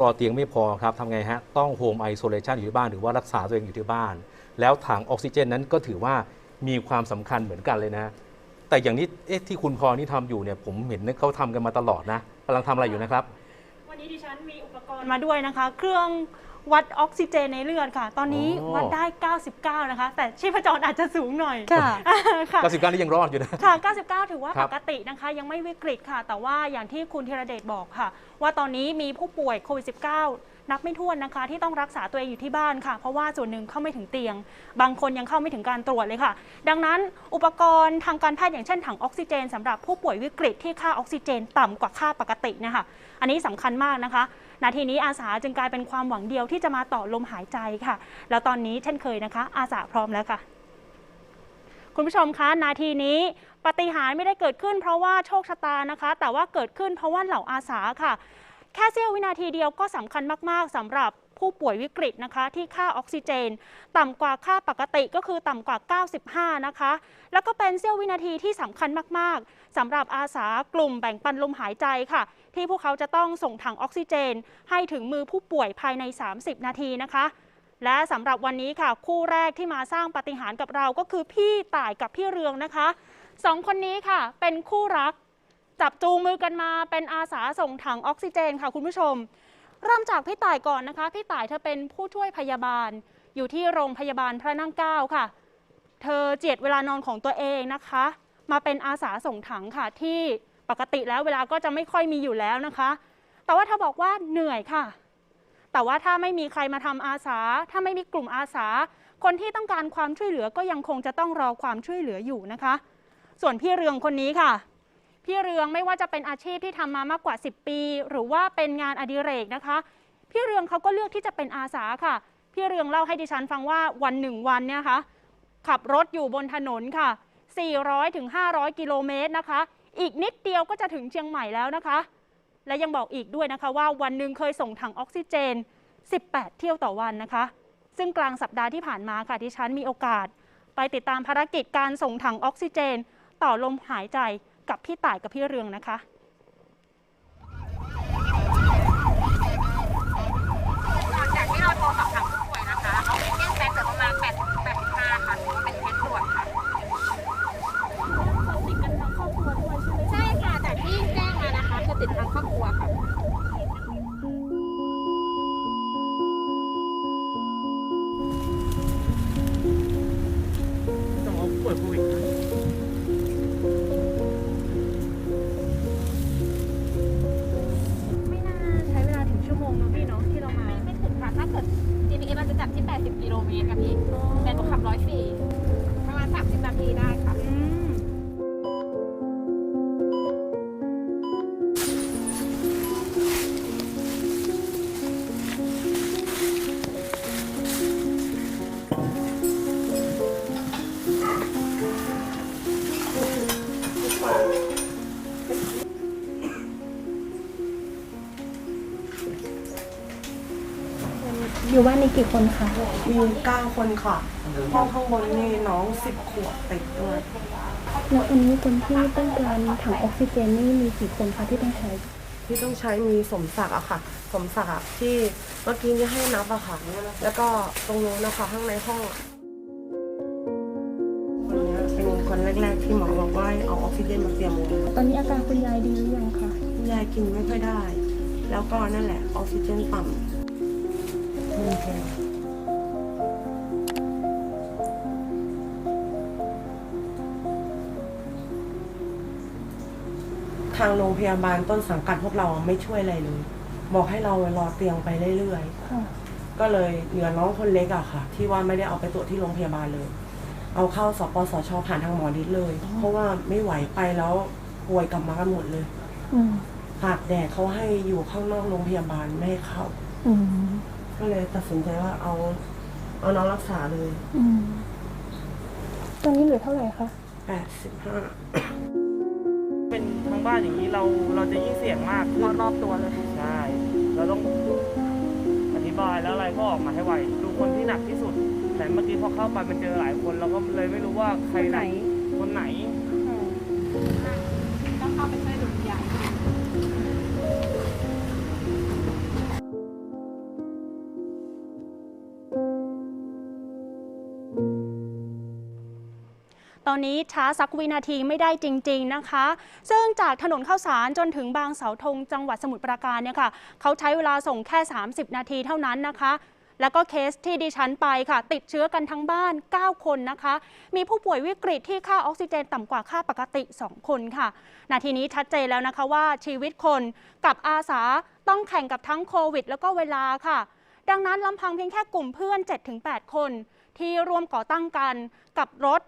รอเตียงไม่พอครับทำไงฮะ ต้องโฮมไอโซเลชันอยู่ที่บ้าน หรือว่ารักษาตัวเองอยู่ที่บ้าน แล้วถังออกซิเจนนั้นก็ถือว่ามีความสำคัญเหมือนกันเลยนะ แต่อย่างนี้เอ๊ะที่คุณพรนี่ทำอยู่เนี่ยผมเห็นเขาทำกันมาตลอดนะกำลังทำอะไรอยู่นะครับ วันนี้ดิฉันมีอุปกรณ์มาด้วยนะคะ เครื่อง วัดออกซิเจนในเลือดค่ะ ตอนนี้อ๋อ วัดได้ 99 นะคะ แต่ชีพจรอาจจะสูงหน่อยค่ะค่ะกสิบการนี่ยังรอดอยู่นะ ค่ะ 99 ถือว่าครัปบกตินะคะ ยังไม่วิกฤตค่ะ แต่ว่าอย่างที่คุณธีรเดชบอกค่ะ ว่าตอนนี้มีผู้ป่วยโควิด -19 นับไม่ถ้วนนะคะ ที่ต้องรักษาตัวเองอยู่ที่บ้านค่ะ เพราะว่าส่วนหนึ่งเข้าไม่ถึงเตียง บางคนยังเข้าไม่ถึงการตรวจเลยค่ะ ดังนั้นอุปกรณ์ทางการแพทย์อย่างเช่นถังออกซิเจนสำหรับผู้ป่วยวิกฤตที่ค่าออกซิเจนต่ำกว่าค่าปกตินะคะ อันนี้สำคัญมากนะคะนาทีนี้อาสาจึงกลายเป็นความหวังเดียวที่จะมาต่อลมหายใจค่ะ แล้วตอนนี้เช่นเคยนะคะ อาสาพร้อมแล้วค่ะ คุณผู้ชมคะนาทีนี้ปฏิหารไม่ได้เกิดขึ้นเพราะว่าโชคชะตานะคะ แต่ว่าเกิดขึ้นเพราะว่าเหล่าอาสาค่ะ แค่เสี้ยววินาทีเดียวก็สำคัญมาก ๆสำหรับ ผู้ป่วยวิกฤตนะคะที่ค่าออกซิเจน ต่ำกว่าค่าปกติก็คือต่ำกว่า 95 นะคะ แล้วก็เป็นเสี้ยววินาทีที่สำคัญมากๆสำหรับอาสากลุ่มแบ่งปันลมหายใจค่ะ ที่พวกเขาจะต้องส่งถังออกซิเจน ให้ถึงมือผู้ป่วยภายใน 30 นาทีนะคะและสำหรับวันนี้ค่ะ คู่แรกที่มาสร้างปาฏิหารย์กับเราก็คือพี่ต่ายกับพี่เรืองนะคะสองคนนี้ค่ะ เป็นคู่รัก จับจูงมือกันมาเป็นอาสาส่งถังออกซิเจนค่ะคุณผู้ชม เริ่มจากพี่ต่ายก่อนนะคะ พี่ต่ายเธอเป็นผู้ช่วยพยาบาล อยู่ที่โรงพยาบาลพระนั่งเกล้าค่ะ เธอเจียดเวลานอนของตัวเองนะคะ มาเป็นอาสาส่งถังค่ะที่ปกติแล้วเวลาก็จะไม่ค่อยมีอยู่แล้วนะคะ แต่ว่าเธอบอกว่าเหนื่อยค่ะ แต่ว่าถ้าไม่มีใครมาทำอาสา ถ้าไม่มีกลุ่มอาสา คนที่ต้องการความช่วยเหลือก็ยังคงจะต้องรอความช่วยเหลืออยู่นะคะ ส่วนพี่เรืองคนนี้ค่ะ พี่เรืองไม่ว่าจะเป็นอาชีพที่ทำมามากกว่า 10 ปี หรือว่าเป็นงานอดิเรกนะคะ พี่เรืองเขาก็เลือกที่จะเป็นอาสาค่ะ พี่เรืองเล่าให้ดิฉันฟังว่าวันหนึ่งวันเนี่ยคะขับรถอยู่บนถนนค่ะ400ถึงกิโลเมตรนะคะ อีกนิดเดียวก็จะถึงเชียงใหม่แล้วนะคะ และยังบอกอีกด้วยนะคะว่าวันหนึ่งเคยส่งถังออกซิเจน 18 เที่ยวต่อวันนะคะ ซึ่งกลางสัปดาห์ที่ผ่านมาค่ะที่ฉันมีโอกาส ไปติดตามภารกิจการส่งถังออกซิเจน ต่อลมหายใจ กับพี่ต่ายกับพี่เรืองนะคะ กิโลเมตรค่ะพี่ ่ อยู่บ้านนี้กี่คนคะมีเก้าคนค่ะ ห้องข้างบนนี่น้องสิบขวบติดด้วยแล้ววันนี้คนที่ต้องการถังออกซิเจนนี่มีกี่คนคะที่ต้องใช้ ที่ต้องใช้มีสมศักดิ์อะค่ะ สมศักดิ์อะที่เมื่อกี้นี่ให้นับอะค่ะ แล้วก็ตรงนู้นนะคะข้างในห้องอะคนเนี้ยเป็นคนแรกๆที่หมอบอกว่าให้เอาออกซิเจนมาเตรียมไว้ตอนนี้อาการคุณยายดีหรือยังคะคุณยายกินไม่ค่อยได้ แล้วก็นั่นแหละออกซิเจนต่ำมีแค่ ทางโรงพยาบาลต้นสังกัดพวกเราไม่ช่วยอะไรเลย บอกให้เรารอเตียงไปเรื่อยๆค่ะก็เลยเหลือน้องคนเล็กอะค่ะ ที่ว่าไม่ได้เอาไปตรวจที่โรงพยาบาลเลย เอาเข้าสปสชผ่านทางหมอดิษเลย เพราะว่าไม่ไหวไปแล้วป่วยกลับมากันหมดเลยอืมตากแดดเขาให้อยู่ข้างนอกโรงพยาบาลไม่ให้เข้าอืม ก็เลยตัดสินใจว่าเอา เอาน้องรักษาเลยอืมตอนนี้เหลือเท่าไหร่คะ85เป็นทั้งบ้านอย่างนี้เราเราจะยิ่งเสี่ยงมากขึ้นรอบตัวเลย ใช่ เราต้องอธิบายแล้วอะไรก็ออกมาให้ไวดูคนที่หนักที่สุด แต่เมื่อกี้พอเข้าไปมันเจอหลายคน เราก็เลยไม่รู้ว่าใครไหนคนไหน นี้ช้าสักวินาทีไม่ได้จริง ๆนะคะ ซึ่งจากถนนข้าวสารจนถึงบางเสาธงจังหวัดสมุทรปราการเนี่ยค่ะเขาใช้เวลาส่งแค่ 30 นาทีเท่านั้นนะคะแล้วก็เคสที่ดิฉันไปค่ะ ติดเชื้อกันทั้งบ้าน 9 คนนะคะ มีผู้ป่วยวิกฤตที่ค่าออกซิเจนต่ำกว่าค่าปกติ 2 คนค่ะ นาทีนี้ชัดเจนแล้วนะคะว่าชีวิตคนกับอาสาต้องแข่งกับทั้งโควิด แล้วก็เวลาค่ะ ดังนั้นลำพังเพียงแค่กลุ่มเพื่อน 7-8 คน ที่ร่วมก่อตั้งกันกับรถ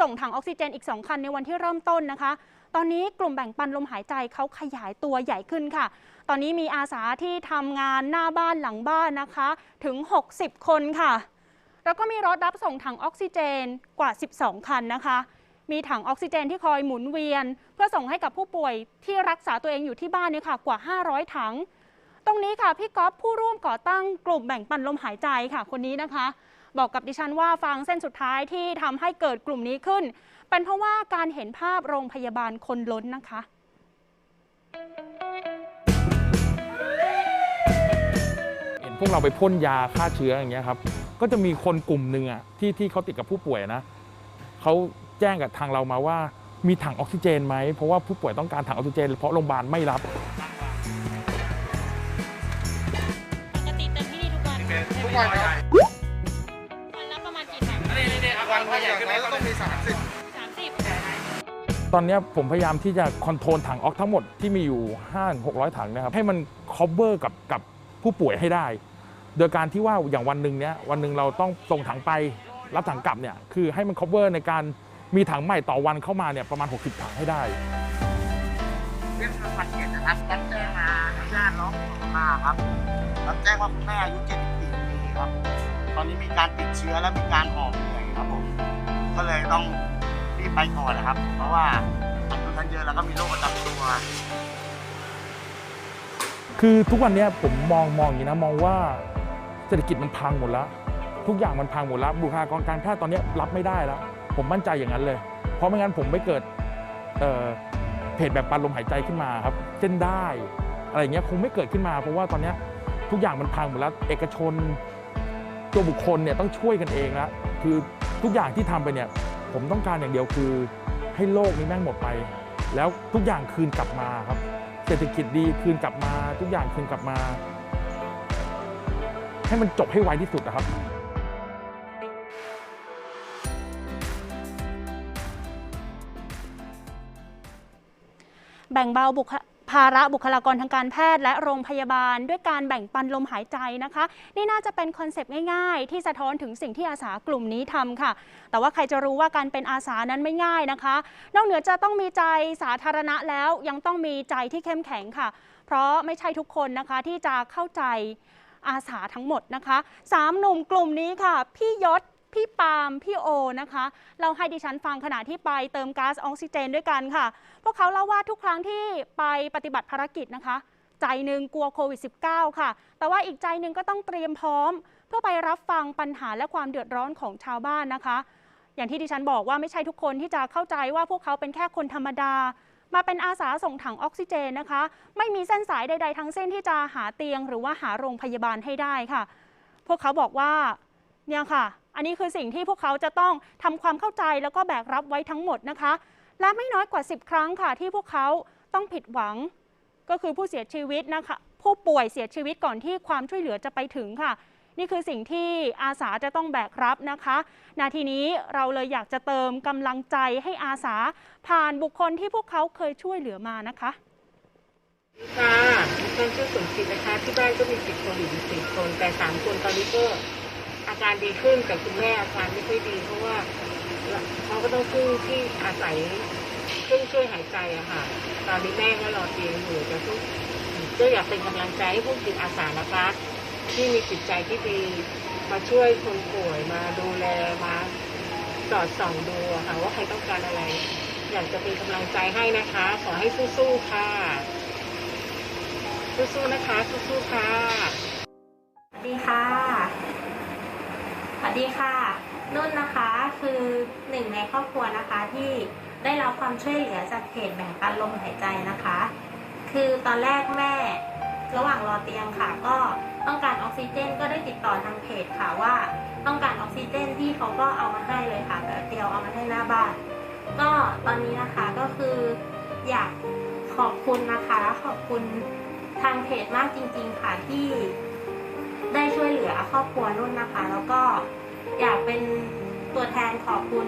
ส่งถังออกซิเจนอีก 2 คันในวันที่เริ่มต้นนะคะ ตอนนี้กลุ่มแบ่งปันลมหายใจเขาขยายตัวใหญ่ขึ้นค่ะ ตอนนี้มีอาสาที่ทำงานหน้าบ้านหลังบ้านนะคะถึง 60 คนค่ะ แล้วก็มีรถรับส่งถังออกซิเจนกว่า 12 คันนะคะ มีถังออกซิเจนที่คอยหมุนเวียน เพื่อส่งให้กับผู้ป่วยที่รักษาตัวเองอยู่ที่บ้านเนี่ยค่ะกว่า 500 ถัง ตรงนี้ค่ะพี่ก๊อฟผู้ร่วมก่อตั้งกลุ่มแบ่งปันลมหายใจค่ะ คนนี้นะคะ บอกกับดิฉันว่าฟังเส้นสุดท้ายที่ทำให้เกิดกลุ่มนี้ขึ้น เป็นเพราะว่าการเห็นภาพโรงพยาบาลคนล้นนะคะเห็นพวกเราไปพ่นยาฆ่าเชื้ออย่างเงี้ยครับก็จะมีคนกลุ่มหนึ่งอะที่ที่เขาติดกับผู้ป่วยนะเขาแจ้งกับทางเรามาว่ามีถังออกซิเจนไหมเพราะว่าผู้ป่วยต้องการถังออกซิเจนเพราะโรงพยาบาลไม่รับปกติเต็มที่นี่ทุกวันทุกวันครับวัน ก็ต้องมี 30สามสิบตอนเนี้ยผมพยายามที่จะคอนโทรลถังออกทั้งหมดที่มีอยู่ 5 600 ถังนะครับ ให้มัน cover กับกับผู้ป่วยให้ได้ โดยการที่ว่าอย่างวันหนึ่งเนี้ยวันหนึ่งเราต้องส่งถังไปรับถังกลับเนี่ยคือให้มัน cover ในการมีถังใหม่ต่อวันเข้ามาเนี่ยประมาณ 60 ถังให้ได้ เรื่องสังเกตนะครับรับแจ้งมาญาติร้องมาครับรับแจ้งว่าคุณแม่อายุ74ปีครับ ตอนนี้มีการติดเชื้อและมีการหอบเหนื่อยครับผม ก็เลยต้องรีบไปก่อนนะครับ เพราะว่าอายุท่านเยอะแล้วก็มีโรคประจำตัว คือทุกวันเนี้ยผมมองมองอย่างนี้นะมองว่าเศรษฐกิจมันพังหมดแล้ว ทุกอย่างมันพังหมดแล้วบุคลากรการแพทย์ตอนเนี้ยรับไม่ได้แล้ว ผมมั่นใจอย่างนั้นเลย เพราะไม่งั้นผมไม่เกิดเอ่อเพจแบบปันลมหายใจขึ้นมาครับเส้นได้ อะไรอย่างเงี้ยคงไม่เกิดขึ้นมา เพราะว่าตอนเนี้ยทุกอย่างมันพังหมดแล้ว เอกชน ตัวบุคคลเนี่ยต้องช่วยกันเองแล้วคือ ทุกอย่างที่ทำไปเนี่ยผมต้องการอย่างเดียวคือให้โลกนี้แม่งหมดไป แล้วทุกอย่างคืนกลับมาครับ เศรษฐกิจดีคืนกลับมา ทุกอย่างคืนกลับมา ให้มันจบให้ไวที่สุดนะครับแบ่งเบาบุค ภาระบุคลากรทางการแพทย์และโรงพยาบาล ด้วยการแบ่งปันลมหายใจนะคะ นี่น่าจะเป็นคอนเซปต์ง่ายๆ ที่สะท้อนถึงสิ่งที่อาสากลุ่มนี้ทำค่ะ แต่ว่าใครจะรู้ว่าการเป็นอาสานั้นไม่ง่ายนะคะ นอกเหนือจะต้องมีใจสาธารณะแล้วยังต้องมีใจที่เข้มแข็งค่ะ เพราะไม่ใช่ทุกคนนะคะที่จะเข้าใจอาสาทั้งหมดนะคะสามหนุ่มกลุ่มนี้ค่ะ พี่ยศ พี่ปาล์มพี่โอนะคะเราให้ดิฉันฟังขณะที่ไปเติมก๊าซออกซิเจนด้วยกันค่ะ พวกเขาเล่าว่าทุกครั้งที่ไปปฏิบัติภารกิจนะคะ ใจหนึ่งกลัวโควิด -19 ค่ะ แต่ว่าอีกใจหนึ่งก็ต้องเตรียมพร้อม เพื่อไปรับฟังปัญหาและความเดือดร้อนของชาวบ้านนะคะ อย่างที่ดิฉันบอกว่าไม่ใช่ทุกคนที่จะเข้าใจว่าพวกเขาเป็นแค่คนธรรมดา มาเป็นอาสาส่งถังออกซิเจนนะคะ ไม่มีเส้นสายใด ๆ ทั้งสิ้นที่จะหาเตียง หรือว่าหาโรงพยาบาลให้ได้ค่ะ พวกเขาบอกว่าเนี่ยค่ะ อันนี้คือสิ่งที่พวกเขาจะต้องทำความเข้าใจแล้วก็แบกรับไว้ทั้งหมดนะคะ และไม่น้อยกว่า 10 ครั้งค่ะ ที่พวกเขาต้องผิดหวัง ก็คือผู้เสียชีวิตนะคะ ผู้ป่วยเสียชีวิตก่อนที่ความช่วยเหลือจะไปถึงค่ะ นี่คือสิ่งที่อาสาจะต้องแบกรับนะคะ นาทีนี้เราเลยอยากจะเติมกำลังใจให้อาสา ผ่านบุคคลที่พวกเขาเคยช่วยเหลือมานะคะค่ะดิฉันชื่อสมจิตนะคะ ที่บ้านก็มีติดโควิดอยู่สี่คน แต่สามคนตอนนี้ก็ อาการดีขึ้นแต่คุณแม่อาการไม่ค่อยดี เพราะว่าเขาก็ต้องพึ่งที่อาศัยเครื่องช่วยหายใจอะค่ะ ตอนนี้แม่ก็รอเตียงอยู่จะทุกก็อยากเป็นกำลังใจให้พวกจิตอาสานะคะที่มีจิตใจที่ดีมาช่วยคนป่วยมาดูแลมาสอดส่องดูอะค่ะว่าใครต้องการอะไร อยากจะเป็นกำลังใจให้นะคะ ขอให้สู้ๆค่ะ สู้ๆนะคะ สู้ๆค่ะสวัสดีค่ะ สวัสดีค่ะ นุ่นนะคะคือหนึ่งในครอบครัวนะคะที่ได้รับความช่วยเหลือจากเพจแบ่งปันลมหายใจนะคะ คือตอนแรกแม่ระหว่างรอเตียงค่ะ ก็ต้องการออกซิเจนก็ได้ติดต่อทางเพจค่ะว่า ต้องการออกซิเจนที่เขาก็เอามาให้เลยค่ะแบบเดียวเอามาให้หน้าบ้าน ก็ตอนนี้นะคะก็คืออยากขอบคุณนะคะ ขอบคุณทางเพจมากจริง ๆ ค่ะที่ได้ช่วยเหลือครอบครัวนุ่นนะคะ คุณ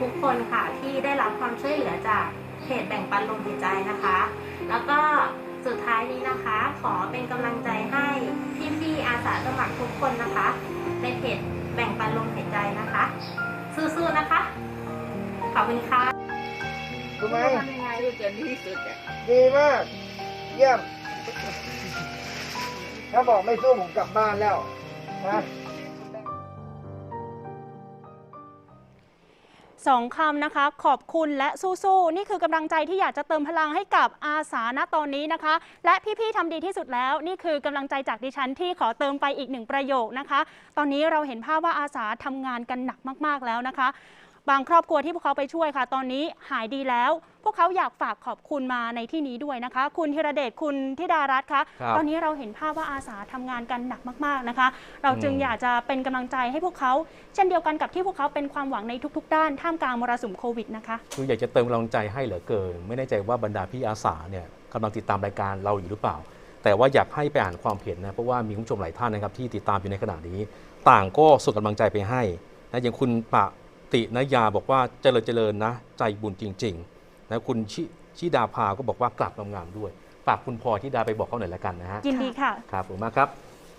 ทุกคนค่ะที่ได้รับความช่วยเหลือจากเพจแบ่งปันลมหายใจนะคะ แล้วก็สุดท้ายนี้นะคะ ขอเป็นกำลังใจให้พี่ๆอาสาสมัครทุกคนนะคะ ในเพจแบ่งปันลมหายใจนะคะ สู้ๆนะคะ ขอบคุณค่ะรู้ไหมทำยังไงลูกจนที่สุดอะดีมาก เยี่ยม ถ้าบอกไม่สู้ผมกลับบ้านแล้วนะ สองคำนะคะ ขอบคุณและสู้ๆ นี่คือกำลังใจที่อยากจะเติมพลังให้กับอาสาณตอนนี้นะคะ และพี่ๆทำดีที่สุดแล้ว นี่คือกำลังใจจากดิฉันที่ขอเติมไปอีกหนึ่งประโยคนะคะ ตอนนี้เราเห็นภาพว่าอาสาทำงานกันหนักมากๆแล้วนะคะ บางครอบครัวที่พวกเขาไปช่วยค่ะ ตอนนี้หายดีแล้ว พวกเขาอยากฝากขอบคุณมาในที่นี้ด้วยนะคะ คุณธีรเดชคุณธิดารัตน์คะครับตอนนี้เราเห็นภาพว่าอาสาทำงานกันหนักมาก ๆนะคะ เราจึงอืมอยากจะเป็นกำลังใจให้พวกเขา เช่นเดียวกันกับที่พวกเขาเป็นความหวังในทุก ๆ ด้านท่ามกลางมรสุมโควิดนะคะคืออยากจะเติมกำลังใจให้เหลือเกิน ไม่แน่ใจว่าบรรดาพี่อาสาเนี่ยกำลังติดตามรายการเราอยู่หรือเปล่า แต่ว่าอยากให้ไปอ่านความเห็นนะเพราะว่ามีคุณผู้ชมหลายท่านนะครับที่ติดตามอยู่ในขณะนี้ ต่างก็ส่งกำลังใจไปให้นะอย่างคุณปะ ตินยาบอกว่าเจริญเจริญนะ ใจบุญจริงๆนะคุณชิชิดาภาก็บอกว่ากลับงามๆด้วยฝากคุณพลอยที่ดาไปบอกเขาหน่อยละกันนะฮะยินดีค่ะ ครับผมมากครับ